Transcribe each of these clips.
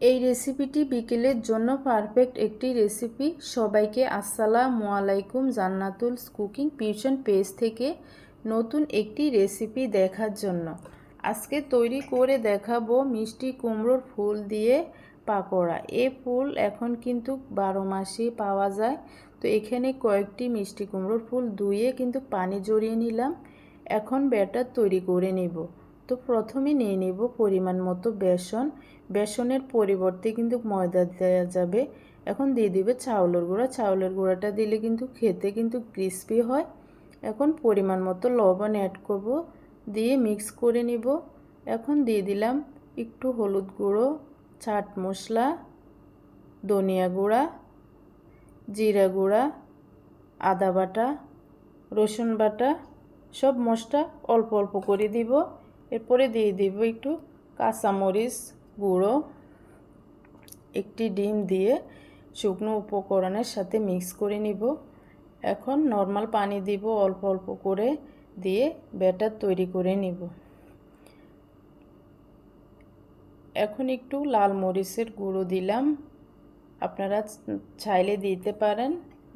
এই রেসিপিটি বিকেলের জন্য পারফেক্ট একটি রেসিপি। সবাইকে আসসালামু আলাইকুম জান্নাতুল কুকিং পিউশন পেজ থেকে নতুন একটি রেসিপি দেখার জন্য। আজকে তৈরি করে দেখাবো মিষ্টি কুমড়োর ফুল দিয়ে পাকোড়া এ ফুল এখন কিন্তু বারো মাসেই পাওয়া যায়। তো এখানে কয়েকটি মিষ্টি কুমড়োর ফুল ধুয়ে কিন্তু পানি জড়িয়ে নিলাম। এখন ব্যাটার তৈরি করে নেব। তো প্রথমে নিয়ে নেব পরিমাণ মতো বেসন। বেসনের পরিবর্তে কিন্তু ময়দা দেওয়া যাবে। এখন দিয়ে দিবে চাউলের গুঁড়া। চাউলের গুঁড়াটা দিলে কিন্তু খেতে কিন্তু ক্রিস্পি হয়। এখন পরিমাণ মতো লবণ অ্যাড করব। দিয়ে মিক্স করে নিব। এখন দিয়ে দিলাম একটু হলুদ গুঁড়ো, চাট মশলা, ধনিয়া গুঁড়া, জিরা গুঁড়া, আদা বাটা, রসুন বাটা, সব মশলা অল্প অল্প করে দিব। এরপরে দিয়ে দিব একটু কাঁচামরিচ গুঁড়ো, একটি ডিম দিয়ে শুকনো উপকরণের সাথে মিক্স করে নিব। এখন নর্মাল পানি দিব, অল্প অল্প করে দিয়ে ব্যাটার তৈরি করে নিব। এখন একটু লাল মরিচের গুঁড়ো দিলাম। আপনারা চাইলে দিতে পারেন,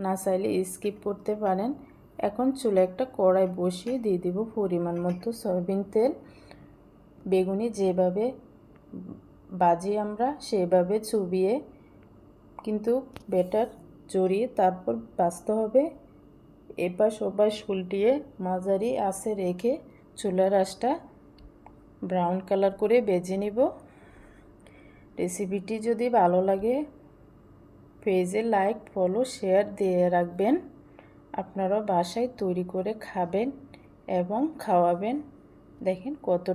না চাইলে স্কিপ করতে পারেন। এখন চুলে একটা কড়াই বসিয়ে দিয়ে দিব পরিমাণ মতো সয়াবিন তেল। বেগুনি যেভাবে বাজি আমরা সেভাবে চুবিয়ে কিন্তু বেটার জড়িয়ে তারপর বাঁচতে হবে। এপাশ ওপাশ উল্টিয়ে মাঝারি আসে রেখে চুলার আঁশটা ব্রাউন কালার করে বেজে নিব। রেসিপিটি যদি ভালো লাগে, পেজে লাইক, ফলো, শেয়ার দিয়ে রাখবেন। আপনারা বাসায় তৈরি করে খাবেন এবং খাওয়াবেন। দেখেন কত